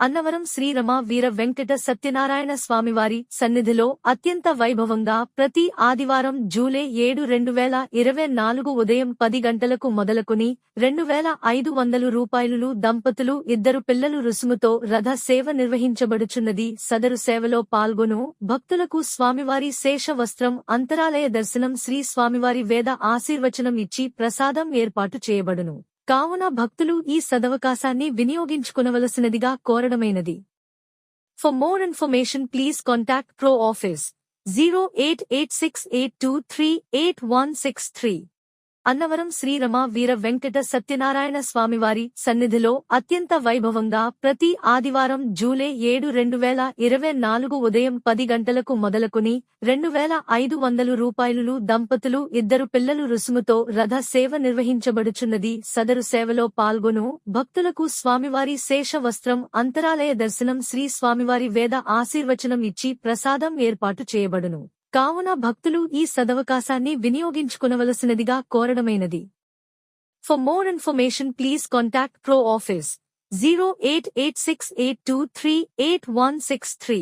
అన్నవరం శ్రీరమ వీర వెంకట సత్యనారాయణ స్వామివారి సన్నిధిలో అత్యంత వైభవంగా ప్రతి ఆదివారం జూలై ఏడు రెండు వేల ఇరవై నాలుగు ఉదయం పది గంటలకు మొదలుకుని రెండు వేల ఐదు వందలు రూపాయలు దంపతులు ఇద్దరు పిల్లలు రుసుముతో రథ సేవ నిర్వహించబడుచున్నది. సదరు సేవలో పాల్గొను భక్తులకు స్వామివారి శేష వస్త్రం అంతరాలయ దర్శనం శ్రీ స్వామివారి వేద ఆశీర్వచనం ఇచ్చి ప్రసాదం ఏర్పాటు చేయబడును. కావున భక్తులు ఈ సదవకాశాన్ని వినియోగించుకునవలసినదిగా కోరడమైనది. For more information please contact PRO office zero eight eight six eight two three eight one six three Annavaram Srirama Veera Venkata Satyanarayana స్వామివారి సన్నిధిలో అత్యంత వైభవంగా ప్రతి ఆదివారం జూలై ఏడు రెండు వేల ఇరవై నాలుగు ఉదయం పది గంటలకు మొదలుకుని రెండు వేల ఐదు వందలు రూపాయలు దంపతులు ఇద్దరు పిల్లలు రుసుముతో రథ సేవ నిర్వహించబడుచున్నది. సదరు సేవలో పాల్గొను భక్తులకు స్వామివారి శేష వస్త్రం అంతరాలయ దర్శనం శ్రీ స్వామివారి వేద ఆశీర్వచనం ఇచ్చి ప్రసాదం ఏర్పాటు చేయబడును. కావున భక్తులు ఈ సదవకాశాన్ని వినియోగించుకునవలసినదిగా కోరడమైనది. For more information please contact PRO office zero eight eight six eight two three eight one six three